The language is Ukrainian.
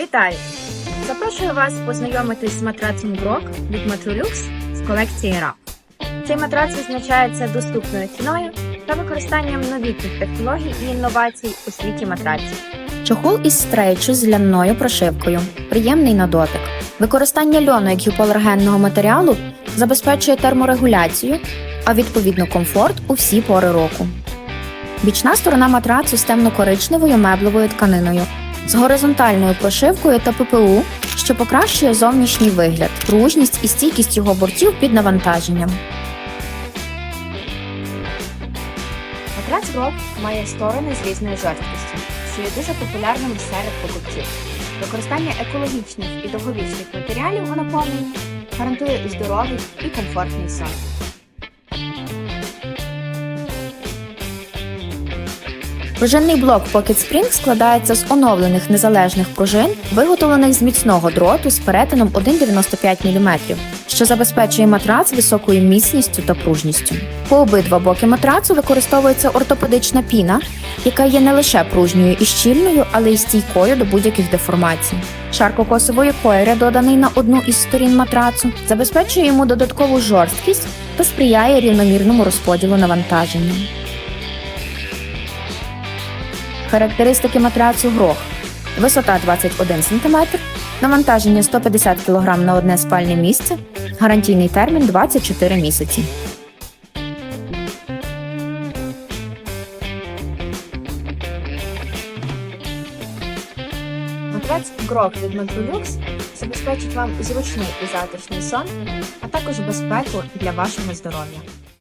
Вітаю! Запрошую вас познайомитись з матрацом Грок від Матролюкс з колекції RAP. Цей матрац відзначається доступною ціною та використанням новітніх технологій і інновацій у світі матраців. Чохол із стрейчу з ляною прошивкою. Приємний на дотик. Використання льону як гіпоалергенного матеріалу забезпечує терморегуляцію, а відповідно комфорт у всі пори року. Бічна сторона матрацу з темно-коричневою меблевою тканиною, з горизонтальною прошивкою та ППУ, що покращує зовнішній вигляд, пружність і стійкість його бортів під навантаженням. Матрац Грок має сторони з різною жорсткістю, що є дуже популярним серед покупців. Використання екологічних і довговічних матеріалів у наповненні гарантує здоровий і комфортний сон. Пружинний блок Pocket Spring складається з оновлених незалежних пружин, виготовлених з міцного дроту з перетином 1,95 мм, що забезпечує матрац високою міцністю та пружністю. По обидва боки матрацу використовується ортопедична піна, яка є не лише пружньою і щільною, але й стійкою до будь-яких деформацій. Шар кокосової койри, доданий на одну із сторін матрацу, забезпечує йому додаткову жорсткість та сприяє рівномірному розподілу навантаження. Характеристики матрацу Грох. Висота 21 см, навантаження 150 кг на одне спальне місце, гарантійний термін 24 місяці. Матрац Грок від Матролюкс забезпечить вам зручний і затишний сон, а також безпеку для вашого здоров'я.